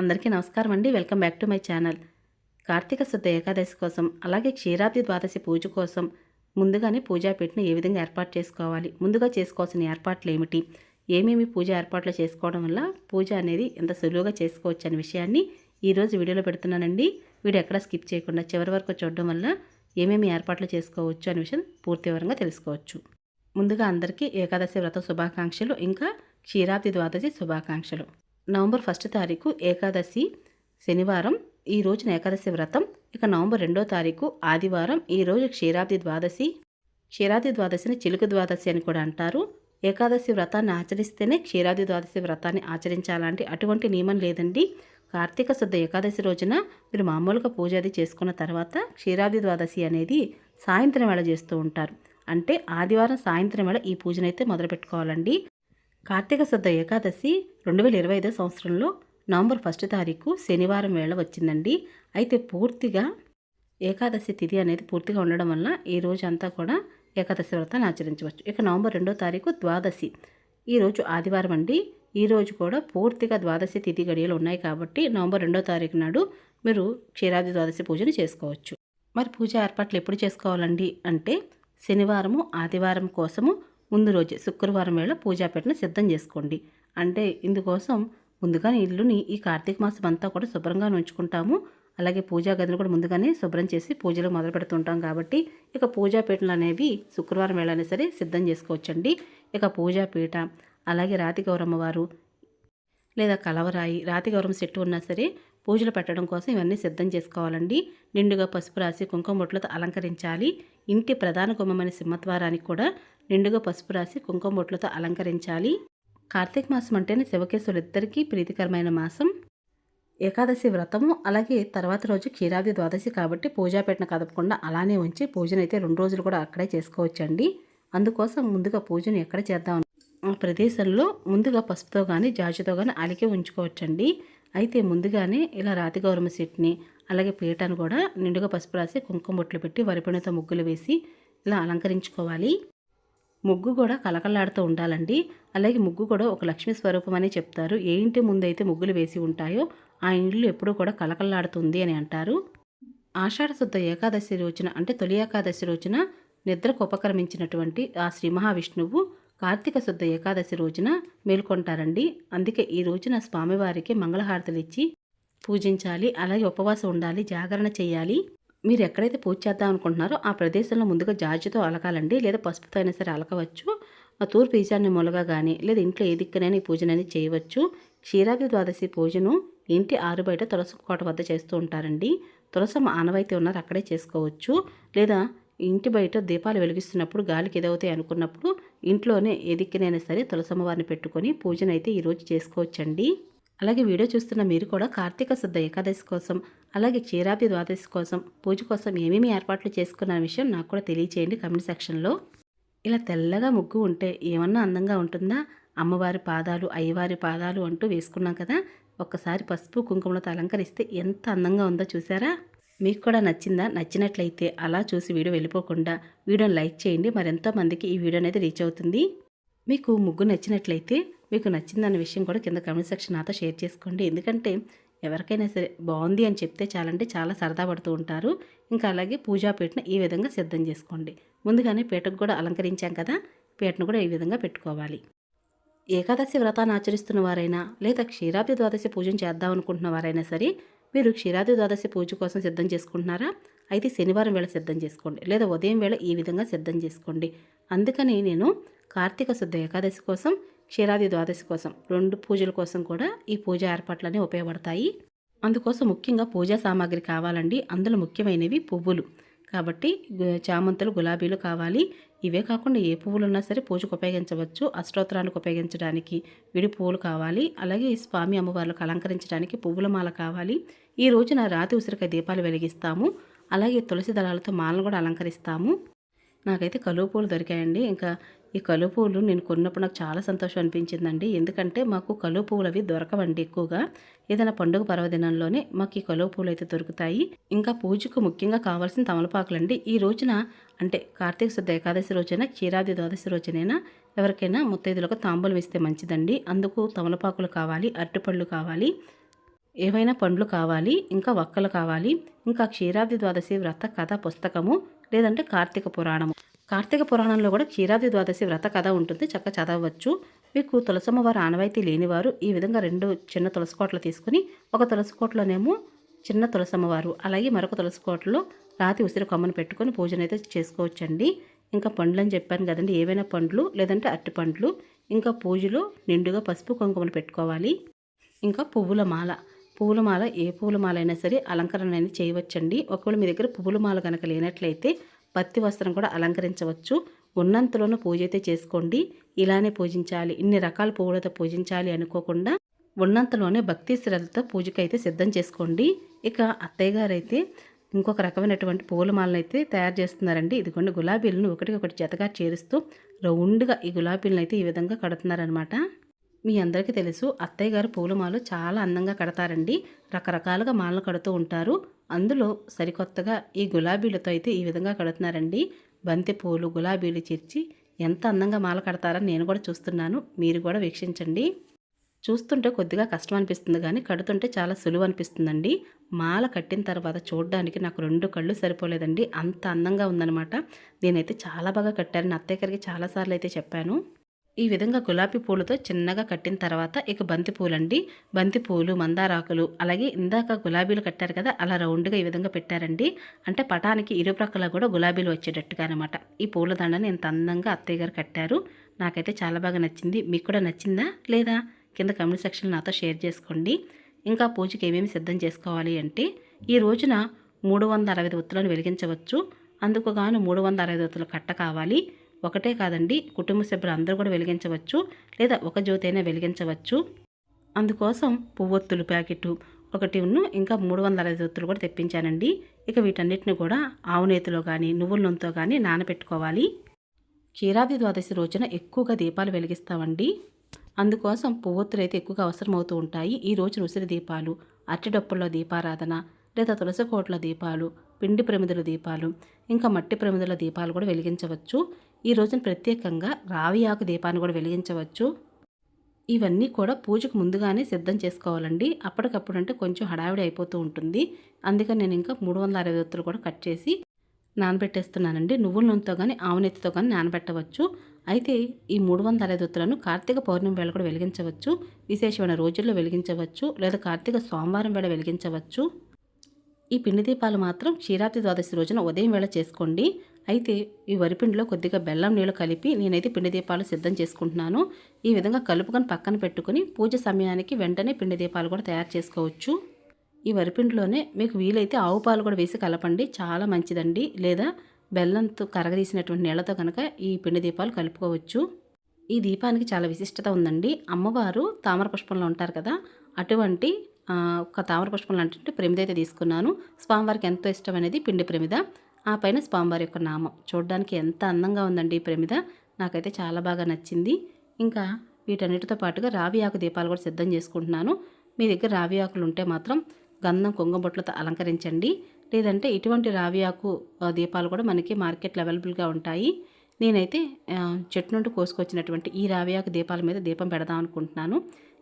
అందరికీ నమస్కారం అండి. Welcome back to my channel. Kartika Shuddha Ekadashi కోసం అలాగే క్షీరాబ్ది ద్వాదశి పూజ కోసం ముందుగానే పూజా పెట్టిన ఏ విధంగా ఏర్పాటు చేసుకోవాలి ముందుగా చేసుకోవాల్సిన ఏర్పాట్లు ఏమిటి ఏమేమి పూజ ఏర్పాట్లు చేసుకోవడం వల్ల పూజ అనేది ఎంత సులువుగా చేసుకోవచ్చు అనే విషయాన్ని ఈరోజు వీడియోలో పెడుతున్నానండి. వీడియో ఎక్కడ స్కిప్ చేయకుండా చివరి వరకు చూడడం వల్ల ఏమేమి ఏర్పాట్లు చేసుకోవచ్చు అనే విషయం పూర్తి వివరంగా తెలుసుకోవచ్చు. ముందుగా అందరికీ ఏకాదశి వ్రత శుభాకాంక్షలు ఇంకా క్షీరాబ్ది ద్వాదశి శుభాకాంక్షలు. నవంబర్ ఫస్ట్ తారీఖు ఏకాదశి శనివారం ఈ రోజున ఏకాదశి వ్రతం. ఇక నవంబర్ రెండో తారీఖు ఆదివారం ఈ రోజు క్షీరాబ్ది ద్వాదశి. క్షీరాబ్ది ద్వాదశిని చిలుక ద్వాదశి అని కూడా అంటారు. ఏకాదశి వ్రతాన్ని ఆచరిస్తేనే క్షీరాబ్ది ద్వాదశి వ్రతాన్ని ఆచరించాలంటే అటువంటి నియమం లేదండి. కార్తీక శుద్ధ ఏకాదశి రోజున మీరు మామూలుగా పూజ అది చేసుకున్న తర్వాత క్షీరాబ్ది ద్వాదశి అనేది సాయంత్రం వేళ చేస్తూ ఉంటారు. అంటే ఆదివారం సాయంత్రం వేళ ఈ పూజనైతే మొదలు పెట్టుకోవాలండి కార్తీక శుద్ధ ఏకాదశి రెండు వేల ఇరవై ఐదో సంవత్సరంలో నవంబర్ ఫస్ట్ తారీఖు శనివారం వేళ వచ్చిందండి. అయితే పూర్తిగా ఏకాదశి తిథి అనేది పూర్తిగా ఉండడం వల్ల ఈ రోజు అంతా కూడా ఏకాదశి వ్రతాన్ని ఆచరించవచ్చు. ఇక నవంబర్ రెండో తారీఖు ద్వాదశి. ఈరోజు ఆదివారం అండి. ఈ రోజు కూడా పూర్తిగా ద్వాదశి తిథి గడియలు ఉన్నాయి కాబట్టి నవంబర్ రెండో తారీఖు నాడు మీరు క్షీరాది ద్వాదశి పూజను చేసుకోవచ్చు. మరి పూజ ఏర్పాట్లు ఎప్పుడు చేసుకోవాలండి? అంటే శనివారము ఆదివారం కోసము ముందు రోజు శుక్రవారం వేళ పూజా సిద్ధం చేసుకోండి. అంటే ఇందుకోసం ముందుగానే ఇల్లుని ఈ కార్తీక మాసం అంతా కూడా శుభ్రంగా ఉంచుకుంటాము. అలాగే పూజా గదిని కూడా ముందుగానే శుభ్రం చేసి పూజలు మొదలు పెడుతుంటాం కాబట్టి ఇక పూజాపీఠలు అనేవి శుక్రవారం వేళనే సరే సిద్ధం చేసుకోవచ్చండి. ఇక పూజాపీఠ అలాగే రాతి గౌరమ్మ వారు లేదా కలవరాయి రాతి గౌరమ్మ చెట్టు ఉన్నా సరే పూజలు పెట్టడం కోసం ఇవన్నీ సిద్ధం చేసుకోవాలండి. నిండుగా పసుపు రాసి కుంకుమ బొట్లతో అలంకరించాలి. ఇంటి ప్రధాన గుమ్మమైన సింహద్వారానికి కూడా నిండుగా పసుపు రాసి కుంకుమ బొట్లతో అలంకరించాలి. కార్తీక మాసం అంటేనే శివకేశ్వరు ఇద్దరికీ ప్రీతికరమైన మాసం. ఏకాదశి వ్రతము అలాగే తర్వాత రోజు క్షీరాది ద్వాదశి కాబట్టి పూజా పెట్టిన కదపకుండా అలానే ఉంచి పూజనైతే రెండు రోజులు కూడా అక్కడే చేసుకోవచ్చండి. అందుకోసం ముందుగా పూజను ఎక్కడ చేద్దాం? ఆ ప్రదేశంలో ముందుగా పసుపుతో కానీ జాజుతో కానీ అలికి ఉంచుకోవచ్చండి. అయితే ముందుగానే ఇలా రాతి గౌరమ్మ సెట్ని అలాగే పీటను కూడా నిండుగా పసుపు రాసి కుంకుమ బొట్లు పెట్టి వరిపొనితో ముగ్గులు వేసి ఇలా అలంకరించుకోవాలి. ముగ్గు కూడా కలకలాడుతూ ఉండాలండి. అలాగే ముగ్గు కూడా ఒక లక్ష్మీ స్వరూపం అని చెప్తారు. ఏ ఇంటి ముందైతే ముగ్గులు వేసి ఉంటాయో ఆ ఇండ్లు ఎప్పుడూ కూడా కలకలాడుతుంది అని అంటారు. ఆషాఢ శుద్ధ ఏకాదశి రోజున అంటే తొలి ఏకాదశి రోజున నిద్రకు ఉపక్రమించినటువంటి ఆ శ్రీ మహావిష్ణువు కార్తీక శుద్ధ ఏకాదశి రోజున మేల్కొంటారండి. అందుకే ఈ రోజున స్వామివారికి మంగళహారతులు ఇచ్చి పూజించాలి అలాగే ఉపవాసం ఉండాలి జాగరణ చేయాలి. మీరు ఎక్కడైతే పూజ చేద్దాం అనుకుంటున్నారో ఆ ప్రదేశంలో ముందుగా జార్జితో అలకాలండి లేదా పసుపుతో అయినా సరే అలకవచ్చు. ఆ తూర్పు ఈశాన్య మూలగా కానీ లేదా ఇంట్లో ఏ దిక్కునైనా ఈ పూజనని చేయవచ్చు. క్షీరాబ్ది ద్వాదశి పూజను ఇంటి ఆరు బయట తులసి కోట వద్ద చేస్తూ ఉంటారండి. తులసమ్మ ఆనవాయితీ ఉన్నారు అక్కడే చేసుకోవచ్చు. లేదా ఇంటి బయట దీపాలు వెలిగిస్తున్నప్పుడు గాలికి ఎదవుతాయి అనుకున్నప్పుడు ఇంట్లోనే ఎదిక్కినైనా సరే తులసమ్మవారిని పెట్టుకొని పూజనైతే ఈరోజు చేసుకోవచ్చండి. అలాగే వీడియో చూస్తున్న మీరు కూడా కార్తీక శుద్ధ ఏకాదశి కోసం అలాగే క్షీరాబ్ది ద్వాదశి కోసం పూజ కోసం ఏమేమి ఏర్పాట్లు చేసుకున్న విషయం నాకు కూడా తెలియచేయండి కమెంట్ సెక్షన్లో. ఇలా తెల్లగా ముగ్గు ఉంటే ఏమన్నా అందంగా ఉంటుందా? అమ్మవారి పాదాలు అయ్యవారి పాదాలు అంటూ వేసుకున్నాం కదా ఒక్కసారి పసుపు కుంకుమలతో అలంకరిస్తే ఎంత అందంగా ఉందో చూసారా? మీకు కూడా నచ్చిందా? నచ్చినట్లయితే అలా చూసి వీడియో వెళ్ళిపోకుండా వీడియోని లైక్ చేయండి. మరెంతో మందికి ఈ వీడియో అనేది రీచ్ అవుతుంది. మీకు ముగ్గు నచ్చినట్లయితే మీకు నచ్చిందన్న విషయం కూడా కింద కమెంట్ సెక్షన్ నాతో షేర్ చేసుకోండి. ఎందుకంటే ఎవరికైనా సరే బాగుంది అని చెప్తే చాలంటే చాలా సరదా పడుతూ ఉంటారు. ఇంకా అలాగే పూజా పీటను ఈ విధంగా సిద్ధం చేసుకోండి. ముందుగానే పీటకు కూడా అలంకరించాం కదా పీటను కూడా ఈ విధంగా పెట్టుకోవాలి. ఏకాదశి వ్రతాన్ని ఆచరిస్తున్న వారైనా లేదా క్షీరాబ్ది ద్వాదశి పూజను చేద్దాం అనుకుంటున్న వారైనా సరే మీరు క్షీరాది ద్వాదశి పూజ కోసం సిద్ధం చేసుకుంటున్నారా? అయితే శనివారం వేళ సిద్ధం చేసుకోండి. లేదా ఉదయం వేళ ఈ విధంగా సిద్ధం చేసుకోండి. అందుకని నేను కార్తీక శుద్ధ ఏకాదశి కోసం క్షీరాది ద్వాదశి కోసం రెండు పూజల కోసం కూడా ఈ పూజ ఏర్పాట్లనే ఉపయోగపడతాయి. అందుకోసం ముఖ్యంగా పూజా సామాగ్రి కావాలండి. అందులో ముఖ్యమైనవి పువ్వులు. కాబట్టి చామంతులు గులాబీలు కావాలి. ఇవే కాకుండా ఏ పువ్వులు ఉన్నా సరే పూజకు ఉపయోగించవచ్చు అష్టోత్తరానికి ఉపయోగించడానికి విడి పువ్వులు కావాలి అలాగే ఈ స్వామి అమ్మవార్లకు అలంకరించడానికి పువ్వుల మాల కావాలి. ఈ రోజున రాతి ఉసిరికాయ దీపాలు వెలిగిస్తాము అలాగే తులసి దళాలతో మాలను కూడా అలంకరిస్తాము. నాకైతే కలువ పూలు దొరికాయండి. ఇంకా ఈ కలువ పువ్వులు నేను కొన్నప్పుడు నాకు చాలా సంతోషం అనిపించిందండి. ఎందుకంటే మాకు కలువ పువ్వులు అవి దొరకవండి ఎక్కువగా. ఏదైనా పండుగ పర్వదినంలోనే మాకు ఈ కలువ పువ్వులు అయితే దొరుకుతాయి. ఇంకా పూజకు ముఖ్యంగా కావాల్సిన తమలపాకులండి. ఈ రోజున అంటే కార్తీక శుద్ధ ఏకాదశి రోజైనా క్షీరాది ద్వాదశి రోజునైనా ఎవరికైనా ముత్తైదులకు తాంబూలం ఇస్తే మంచిదండి. అందుకు తమలపాకులు కావాలి అరటిపళ్ళు కావాలి ఏవైనా పండ్లు కావాలి ఇంకా వక్కలు కావాలి ఇంకా క్షీరాది ద్వాదశి వ్రత కథ పుస్తకము లేదంటే కార్తీక పురాణము. కార్తీక పురాణంలో కూడా క్షీరాబ్ది ద్వాదశి వ్రత కథ ఉంటుంది. చక్కగా చదవచ్చు మీకు తులసమ్మ వారు ఆనవాయితీ లేనివారు ఈ విధంగా రెండు చిన్న తులసి కోటలు తీసుకుని ఒక తులసి కోటలోనేమో చిన్న తులసమ్మవారు అలాగే మరొక తులసి కోటలో రాతి ఉసిరి కొమ్మను పెట్టుకొని పూజనైతే చేసుకోవచ్చండి. ఇంకా పండ్లు అని చెప్పాను కదండి ఏవైనా పండ్లు లేదంటే అట్టి పండ్లు. ఇంకా పూజలో నిండుగా పసుపు కుంకుమలు పెట్టుకోవాలి. ఇంకా పువ్వుల మాల పువ్వుల మాల ఏ పువ్వుల మాల అయినా సరే అలంకరణ అనేది చేయవచ్చండి. ఒకవేళ మీ దగ్గర పువ్వుల మాల కనుక లేనట్లయితే పత్తి వస్త్రం కూడా అలంకరించవచ్చు. ఉన్నంతలోనూ పూజ అయితే చేసుకోండి. ఇలానే పూజించాలి. ఇన్ని రకాల పువ్వులతో పూజించాలి అనుకోకుండా ఉన్నంతలోనే భక్తి శ్రద్ధతో పూజకైతే సిద్ధం చేసుకోండి. ఇక అత్తయ్య గారైతే అయితే ఇంకొక రకమైనటువంటి పువ్వుల మాలను అయితే తయారు చేస్తున్నారండి. ఇదిగోండి గులాబీలను ఒకటికొకటి జతగా చేరుస్తూ రౌండ్గా ఈ గులాబీలను అయితే ఈ విధంగా కడుతున్నారనమాట మీ అందరికీ తెలుసు అత్తయ్య గారు పూలమాలు చాలా అందంగా కడతారండి. రకరకాలుగా మాలను కడుతూ ఉంటారు. అందులో సరికొత్తగా ఈ గులాబీలతో అయితే ఈ విధంగా కడుతున్నారండి. బంతి పూలు గులాబీలు చేర్చి ఎంత అందంగా మాల కడతారని నేను కూడా చూస్తున్నాను. మీరు కూడా వీక్షించండి. చూస్తుంటే కొద్దిగా కష్టం అనిపిస్తుంది కానీ కడుతుంటే చాలా సులువు అనిపిస్తుందండి. మాల కట్టిన తర్వాత చూడడానికి నాకు రెండు కళ్ళు సరిపోలేదండి. అంత అందంగా ఉందనమాట నేనైతే చాలా బాగా కట్టారని అత్తయ్య గారికి చాలాసార్లు అయితే చెప్పాను. ఈ విధంగా గులాబీ పూలతో చిన్నగా కట్టిన తర్వాత ఇక బంతి పూలండి. బంతి పూలు మందారాకులు అలాగే ఇందాక గులాబీలు కట్టారు కదా అలా రౌండ్గా ఈ విధంగా పెట్టారండి. అంటే పటానికి ఇరుప్రక్కల కూడా గులాబీలు వచ్చేటట్టుగా అనమాట ఈ పూల దండని ఎంత అందంగా అత్తయ్య గారు కట్టారు. నాకైతే చాలా బాగా నచ్చింది. మీకు కూడా నచ్చిందా లేదా? కింద కమెంట్ సెక్షన్ నాతో షేర్ చేసుకోండి. ఇంకా పూజకి ఏమేమి సిద్ధం చేసుకోవాలి అంటే ఈ రోజున మూడు వందల అరవై ఒత్తులను వెలిగించవచ్చు. అందుకు గాను మూడు వందల అరవై ఒత్తులు కట్ట కావాలి. ఒకటే కాదండి కుటుంబ సభ్యులు అందరూ కూడా వెలిగించవచ్చు లేదా ఒక జ్యోతి అయినా వెలిగించవచ్చు. అందుకోసం పువ్వొత్తులు ప్యాకెట్ ఒకటి ఉన్ను ఇంకా మూడు వందల అరవై ఒత్తులు కూడా తెప్పించానండి. ఇక వీటన్నిటిని కూడా ఆవునేతిలో కానీ నువ్వుల నూనెతో కానీ నానబెట్టుకోవాలి. క్షీరాది ద్వాదశి రోజున ఎక్కువగా దీపాలు వెలిగిస్తామండి. అందుకోసం పువ్వొత్తులు అయితే ఎక్కువగా అవసరమవుతూ ఉంటాయి. ఈ రోజు ఉసిరి దీపాలు అరటిడొప్పుల్లో దీపారాధన లేదా తులసి కోట్ల దీపాలు పిండి ప్రమిదల దీపాలు ఇంకా మట్టి ప్రమిదల దీపాలు కూడా వెలిగించవచ్చు. ఈ రోజున ప్రత్యేకంగా రావి ఆకు దీపాన్ని కూడా వెలిగించవచ్చు. ఇవన్నీ కూడా పూజకు ముందుగానే సిద్ధం చేసుకోవాలండి. అప్పటికప్పుడు అంటే కొంచెం హడావిడి అయిపోతూ ఉంటుంది. అందుకని నేను ఇంకా మూడు వందల అరవై ఒత్తులు కూడా కట్ చేసి నానబెట్టేస్తున్నానండి. నువ్వుల నూనెతో కానీ ఆవునెత్తితో కానీ నానబెట్టవచ్చు. అయితే ఈ మూడు వందల అరవై ఒత్తులను కార్తీక పౌర్ణమి వేళ కూడా వెలిగించవచ్చు. విశేషమైన రోజుల్లో వెలిగించవచ్చు. లేదా కార్తీక సోమవారం వేళ వెలిగించవచ్చు. ఈ పిండి దీపాలు మాత్రం క్షీరాబ్ది ద్వాదశి రోజున ఉదయం వేళ చేసుకోండి. అయితే ఈ వరిపిండిలో కొద్దిగా బెల్లం నీళ్ళు కలిపి నేనైతే పిండి దీపాలు సిద్ధం చేసుకుంటున్నాను. ఈ విధంగా కలుపుకొని పక్కన పెట్టుకుని పూజ సమయానికి వెంటనే పిండి దీపాలు కూడా తయారు చేసుకోవచ్చు. ఈ వరిపిండిలోనే మీకు వీలైతే ఆవు పాలు కూడా వేసి కలపండి. చాలా మంచిదండి. లేదా బెల్లంతో కరగదీసినటువంటి నీళ్ళతో కనుక ఈ పిండి దీపాలు కలుపుకోవచ్చు. ఈ దీపానికి చాలా విశిష్టత ఉందండి. అమ్మవారు తామర పుష్పంలో ఉంటారు కదా అటువంటి ఒక తామర పుష్పం లాంటి ప్రమిద అయితే తీసుకున్నాను. స్వామివారికి ఎంతో ఇష్టం అనేది పిండి ప్రమిద. ఆ పైన స్వామివారి యొక్క నామం. చూడడానికి ఎంత అందంగా ఉందండి ఈ ప్రమిద నాకైతే చాలా బాగా నచ్చింది. ఇంకా వీటన్నిటితో పాటుగా రావి ఆకు దీపాలు కూడా సిద్ధం చేసుకుంటున్నాను. మీ దగ్గర రావి ఆకులు ఉంటే మాత్రం గంధం కుంగబొట్లతో అలంకరించండి. లేదంటే ఇటువంటి రావి ఆకు దీపాలు కూడా మనకి మార్కెట్లో అవైలబుల్గా ఉంటాయి. నేనైతే చెట్టు నుండి కోసుకొచ్చినటువంటి ఈ రావి ఆకు దీపాల మీద దీపం పెడదాం అనుకుంటున్నాను.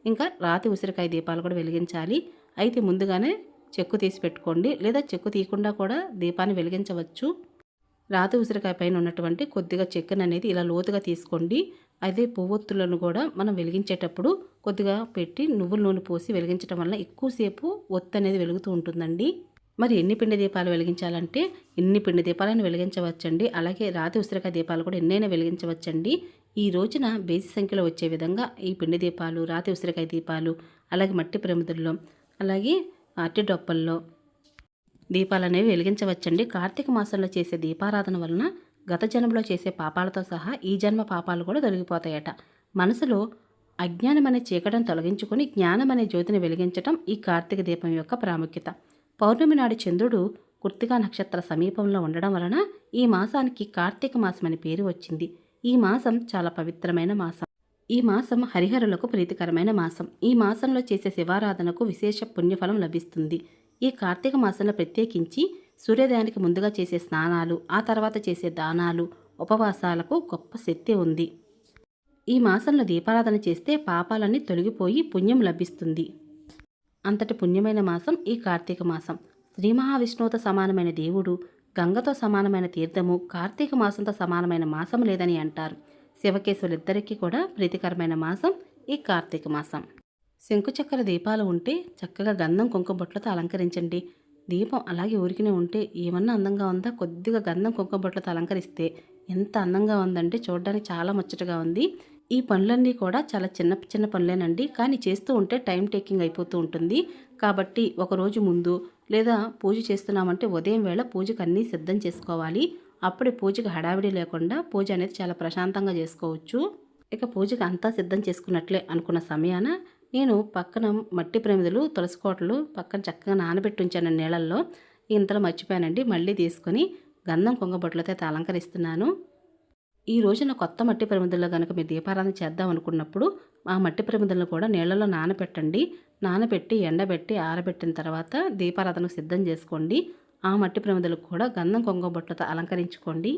ఇంకా రాతి ఉసిరికాయ దీపాలు కూడా వెలిగించాలి. అయితే ముందుగానే చెక్కు తీసి పెట్టుకోండి లేదా చెక్కు తీయకుండా కూడా దీపాన్ని వెలిగించవచ్చు. రాతి ఉసిరికాయ పైన ఉన్నటువంటి కొద్దిగా చెక్కను అనేది ఇలా లోతుగా తీసుకోండి. అదే పువ్వొత్తులను కూడా మనం వెలిగించేటప్పుడు కొద్దిగా పెట్టి నువ్వుల నూనె పోసి వెలిగించడం వల్ల ఎక్కువసేపు ఒత్తు అనేది వెలుగుతూ ఉంటుందండి. మరి ఎన్ని పిండి దీపాలు వెలిగించాలంటే ఎన్ని పిండి దీపాలను వెలిగించవచ్చండి. అలాగే రాతి ఉసిరికాయ దీపాలు కూడా ఎన్నైనా వెలిగించవచ్చండి. ఈ రోజున బేసి సంఖ్యలో వచ్చే విధంగా ఈ పిండి దీపాలు రాతి ఉసిరికాయ దీపాలు అలాగే మట్టి ప్రమిదుల్లో అలాగే అట్టి డొప్పల్లో. దీపాలు అనేవి వెలిగించవచ్చండి. కార్తీక మాసంలో చేసే దీపారాధన వలన గత జన్మలో చేసే పాపాలతో సహా ఈ జన్మ పాపాలు కూడా తొలగిపోతాయట. మనసులో అజ్ఞానం అనే చీకటిని తొలగించుకొని జ్ఞానం అనే జ్యోతిని వెలిగించటం ఈ కార్తీక దీపం యొక్క ప్రాముఖ్యత. పౌర్ణమి నాడు చంద్రుడు కుర్తిగా నక్షత్ర సమీపంలో ఉండడం వలన ఈ మాసానికి కార్తీక మాసం అనే పేరు వచ్చింది. ఈ మాసం చాలా పవిత్రమైన మాసం. ఈ మాసం హరిహరులకు ప్రీతికరమైన మాసం. ఈ మాసంలో చేసే శివారాధనకు విశేష పుణ్యఫలం లభిస్తుంది. ఈ కార్తీక మాసంలో ప్రత్యేకించి సూర్యోదయానికి ముందుగా చేసే స్నానాలు ఆ తర్వాత చేసే దానాలు ఉపవాసాలకు గొప్ప శక్తి ఉంది. ఈ మాసంలో దీపారాధన చేస్తే పాపాలన్నీ తొలగిపోయి పుణ్యం లభిస్తుంది. అంతటి పుణ్యమైన మాసం ఈ కార్తీక మాసం. శ్రీ మహావిష్ణువుతో సమానమైన దేవుడు గంగతో సమానమైన తీర్థము కార్తీక మాసంతో సమానమైన మాసం లేదని అంటారు. శివకేశవులిద్దరికీ కూడా ప్రీతికరమైన మాసం ఈ కార్తీక మాసం. శంకుచక్ర దీపాలు ఉంటే చక్కగా గంధం కుంకుమ బొట్లతో అలంకరించండి. దీపం అలాగే ఊరికినే ఉంటే ఏమన్నా అందంగా ఉందా? కొద్దిగా గంధం కుంకుమ బొట్లతో అలంకరిస్తే ఎంత అందంగా ఉందంటే చూడడానికి చాలా ముచ్చటగా ఉంది. ఈ పనులన్నీ కూడా చాలా చిన్న చిన్న పనులేనండి. కానీ చేస్తూ ఉంటే టైం టేకింగ్ అయిపోతూ ఉంటుంది. కాబట్టి ఒకరోజు ముందు లేదా పూజ చేస్తున్నామంటే ఉదయం వేళ పూజకు అన్నీ సిద్ధం చేసుకోవాలి. అప్పుడే పూజకు హడావిడి లేకుండా పూజ అనేది చాలా ప్రశాంతంగా చేసుకోవచ్చు. ఇక పూజకు అంతా సిద్ధం చేసుకున్నట్లే అనుకున్న సమయాన నేను పక్కన మట్టి ప్రమిదలు తులసి కోటలు పక్కన చక్కగా నానబెట్టి ఉంచాను నీళ్ళల్లో. ఇంతలో మర్చిపోయానండి. మళ్ళీ తీసుకొని గంధం కొంగబొట్లతో అయితే అలంకరిస్తున్నాను. ఈ రోజున కొత్త మట్టి ప్రమిదల్లో కనుక మీరు దీపారాధన చేద్దాం అనుకున్నప్పుడు ఆ మట్టి ప్రమిదలను కూడా నీళ్ళలో నానబెట్టండి. నానబెట్టి ఎండబెట్టి ఆరబెట్టిన తర్వాత దీపారాధనకు సిద్ధం చేసుకోండి. ఆ మట్టి ప్రమిదలకు కూడా గంధం కొంగబొట్లతో అలంకరించుకోండి.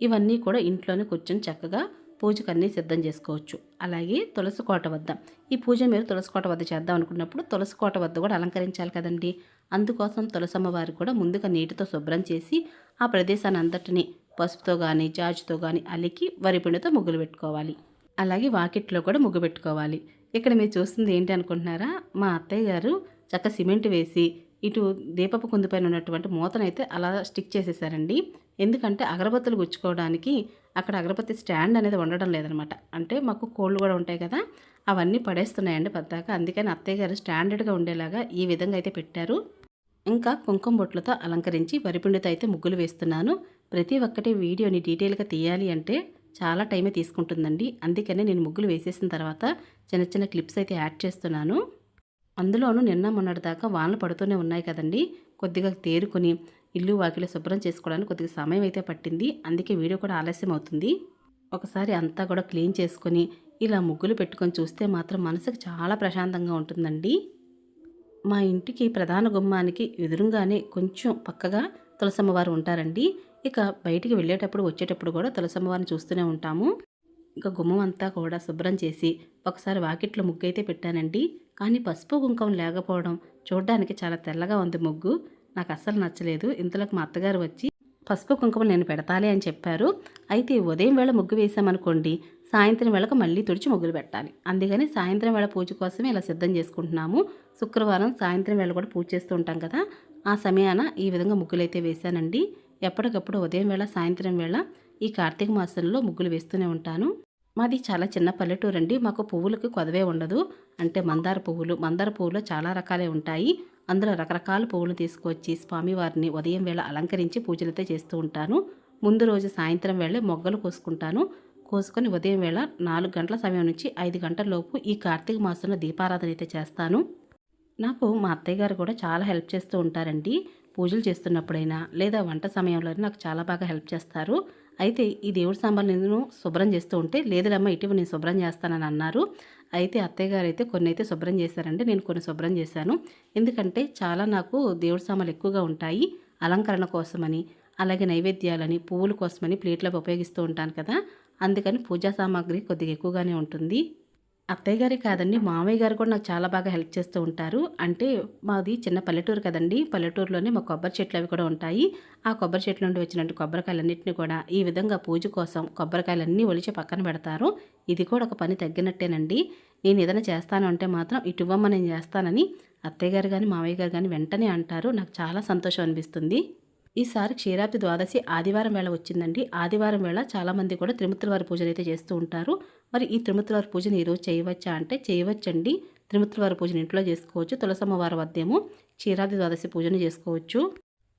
ఇవన్నీ కూడా ఇంట్లోనే కూర్చొని చక్కగా పూజకు అన్నీ సిద్ధం చేసుకోవచ్చు. అలాగే తులసి కోట వద్ద. ఈ పూజ మీరు తులసి కోట వద్ద చేద్దాం అనుకున్నప్పుడు తులసి కోట వద్ద కూడా అలంకరించాలి కదండి. అందుకోసం తులసమ్మ వారు కూడా ముందుగా నీటితో శుభ్రం చేసి ఆ ప్రదేశాన్ని అంతటిని పసుపుతో కానీ జాజుతో కానీ అలికి వరిపిండితో ముగ్గులు పెట్టుకోవాలి. అలాగే వాకిట్లో కూడా ముగ్గు పెట్టుకోవాలి. ఇక్కడ మీరు చూస్తుంది ఏంటి అనుకుంటున్నారా? మా అత్తయ్య గారు చక్క సిమెంట్ వేసి ఇటు దీపపు కుందుపైన ఉన్నటువంటి మూతనైతే అలా స్టిక్ చేసేసారండి. ఎందుకంటే అగరబత్తులు గుచ్చుకోవడానికి అక్కడ అగరబత్తి స్టాండ్ అనేది ఉండడం లేదనమాట. అంటే మాకు కోళ్ళు కూడా ఉంటాయి కదా అవన్నీ పడేస్తున్నాయండి పద్దాక. అందుకని అత్తయ్య గారు స్టాండర్డ్గా ఉండేలాగా ఈ విధంగా అయితే పెట్టారు. ఇంకా కుంకుమ బొట్లతో అలంకరించి వరిపిండితో అయితే ముగ్గులు వేస్తున్నాను. ప్రతి ఒక్కటి వీడియోని డీటెయిల్గా తీయాలి అంటే చాలా టైమే తీసుకుంటుందండి. అందుకనే నేను ముగ్గులు వేసేసిన తర్వాత చిన్న చిన్న క్లిప్స్ అయితే యాడ్ చేస్తున్నాను. అందులోనూ నిన్న మొన్నటి దాకా వానలు పడుతూనే ఉన్నాయి కదండి. కొద్దిగా తేరుకొని ఇల్లు వాకిలు శుభ్రం చేసుకోవడానికి కొద్దిగా సమయం అయితే పట్టింది. అందుకే వీడియో కూడా ఆలస్యం అవుతుంది. ఒకసారి అంతా కూడా క్లీన్ చేసుకొని ఇలా ముగ్గులు పెట్టుకొని చూస్తే మాత్రం మనసుకు చాలా ప్రశాంతంగా ఉంటుందండి. మా ఇంటికి ప్రధాన గుమ్మానికి ఎదురుగానే కొంచెం పక్కగా తులసమ్మవారు ఉంటారండి. ఇక బయటికి వెళ్ళేటప్పుడు వచ్చేటప్పుడు కూడా తులసమ్మవారిని చూస్తూనే ఉంటాము. ఇంకా గుమ్మం అంతా కూడా శుభ్రం చేసి ఒకసారి వాకిట్లో ముగ్గు అయితే పెట్టానండి. కానీ పసుపు కుంకుమ లేకపోవడం చూడడానికి చాలా తెల్లగా ఉంది ముగ్గు. నాకు అస్సలు నచ్చలేదు. ఇంతలోకి మా అత్తగారు వచ్చి పసుపు కుంకుమ నేను పెడతాలే అని చెప్పారు. అయితే ఉదయం వేళ ముగ్గు వేసామనుకోండి సాయంత్రం వేళకు మళ్ళీ తుడిచి ముగ్గులు పెట్టాలి. అందుకని సాయంత్రం వేళ పూజ కోసమే ఇలా సిద్ధం చేసుకుంటున్నాము. శుక్రవారం సాయంత్రం వేళ కూడా పూజ చేస్తూ ఉంటాం కదా. ఆ సమయాన ఈ విధంగా ముగ్గులు అయితే వేశానండి. ఎప్పటికప్పుడు ఉదయం వేళ సాయంత్రం వేళ ఈ కార్తీక మాసంలో ముగ్గులు వేస్తూనే ఉంటాను. మాది చాలా చిన్న పల్లెటూరు అండి మాకు పువ్వులకు కొదవే ఉండదు. అంటే మందార పువ్వులు మందార పువ్వులో చాలా రకాలే ఉంటాయి. అందులో రకరకాల పువ్వులు తీసుకొచ్చి స్వామివారిని ఉదయం వేళ అలంకరించి పూజలతో చేస్తూ ఉంటాను. ముందు రోజు సాయంత్రం వేళ మొగ్గలు కోసుకుంటాను. కోసుకొని ఉదయం వేళ నాలుగు గంటల సమయం నుంచి ఐదు గంటల లోపు ఈ కార్తీక మాసంలో దీపారాధన అయితే చేస్తాను. నాకు మా అత్తయ్య గారు కూడా చాలా హెల్ప్ చేస్తూ ఉంటారండి. పూజలు చేస్తున్నప్పుడైనా లేదా వంట సమయంలో నాకు చాలా బాగా హెల్ప్ చేస్తారు. అయితే ఈ దేవుడి సాంబార్ నేను శుభ్రం చేస్తూ ఉంటే లేదులమ్మ ఇటీవల నేను శుభ్రం చేస్తానని అన్నారు. అయితే అత్తయ్య గారు అయితే కొన్ని అయితే శుభ్రం చేశారండి నేను కొన్ని శుభ్రం చేశాను. ఎందుకంటే చాలా నాకు దేవుడి సామాన్లు ఎక్కువగా ఉంటాయి. అలంకరణ కోసమని అలాగే నైవేద్యాలని పువ్వుల కోసమని ప్లేట్లకు ఉపయోగిస్తూ ఉంటాను కదా. అందుకని పూజా సామాగ్రి కొద్దిగా ఎక్కువగానే ఉంటుంది. అత్తయ్య గారే కాదండి మామయ్య గారు కూడా నాకు చాలా బాగా హెల్ప్ చేస్తూ ఉంటారు. అంటే మాది చిన్న పల్లెటూరు కదండి పల్లెటూరులోనే మా కొబ్బరి చెట్లు అవి కూడా ఉంటాయి. ఆ కొబ్బరి చెట్ల నుండి వచ్చినట్టు కొబ్బరికాయలన్నింటినీ కూడా ఈ విధంగా పూజ కోసం కొబ్బరికాయలన్నీ ఒలిచి పక్కన పెడతారు. ఇది కూడా ఒక పని తగ్గినట్టేనండి. నేను ఏదైనా చేస్తాను అంటే మాత్రం ఇటువమ్మ నేను చేస్తానని అత్తయ్య గారు కానీ మామయ్య గారు కానీ వెంటనే అంటారు. నాకు చాలా సంతోషం అనిపిస్తుంది. ఈసారి క్షీరాబ్ది ద్వాదశి ఆదివారం వేళ వచ్చిందండి. ఆదివారం వేళ చాలామంది కూడా త్రిమూర్తుల వారి పూజలు అయితే చేస్తూ ఉంటారు. మరి ఈ త్రిమూర్తులవారి పూజను ఈరోజు చేయవచ్చా అంటే చేయవచ్చండి. త్రిమూర్తులవారి పూజను ఇంట్లో చేసుకోవచ్చు. తులసమ్మవారి వద్దేమో క్షీరాది ద్వాదశి పూజను చేసుకోవచ్చు.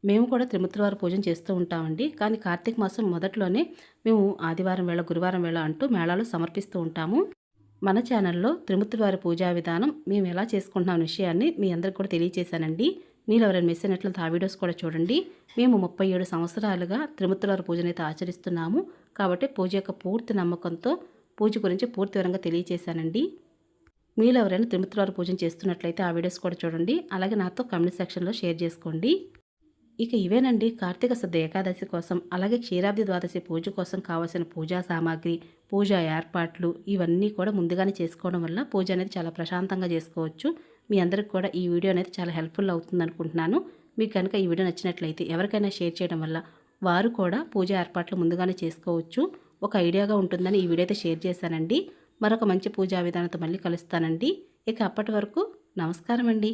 మేము కూడా త్రిమతులవారి పూజను చేస్తూ ఉంటామండి. కానీ కార్తీక మాసం మొదట్లోనే మేము ఆదివారం వేళ గురువారం వేళ అంటూ మేళాలు సమర్పిస్తూ ఉంటాము. మన ఛానల్లో త్రిమూర్తివారి పూజా విధానం మేము ఎలా చేసుకుంటున్నాం విషయాన్ని మీ అందరికి కూడా తెలియజేశానండి మీరు ఎవరైనా మిస్ అయినట్లయితే ఆ వీడియోస్ కూడా చూడండి. మేము ముప్పై ఏడు సంవత్సరాలుగా త్రిమూర్తుల పూజనైతే అయితే ఆచరిస్తున్నాము. కాబట్టి పూజ యొక్క పూర్తి నమ్మకంతో పూజ గురించి పూర్తి వివరంగా తెలియజేశానండి మీరు ఎవరైనా త్రిమిత్రవారు వారి పూజను చేస్తున్నట్లయితే ఆ వీడియోస్ కూడా చూడండి. అలాగే నాతో కమెంట్ సెక్షన్లో షేర్ చేసుకోండి. ఇక ఇవేనండి. కార్తీక శుద్ధ ఏకాదశి కోసం అలాగే క్షీరాబ్ది ద్వాదశి పూజ కోసం కావాల్సిన పూజా సామాగ్రి పూజా ఏర్పాట్లు ఇవన్నీ కూడా ముందుగానే చేసుకోవడం వల్ల పూజ అనేది చాలా ప్రశాంతంగా చేసుకోవచ్చు. మీ అందరికి కూడా ఈ వీడియో అనేది చాలా హెల్ప్ఫుల్ అవుతుంది అనుకుంటున్నాను. మీకు కనుక ఈ వీడియో నచ్చినట్లయితే ఎవరికైనా షేర్ చేయడం వల్ల వారు కూడా పూజ ఏర్పాట్లు ముందుగానే చేసుకోవచ్చు. ఒక ఐడియాగా ఉంటుందని ఈ వీడియో అయితే షేర్ చేశానండి. మరొక మంచి పూజా విధానంతో మళ్ళీ కలుస్తానండి. ఇక అప్పటి వరకు నమస్కారం అండి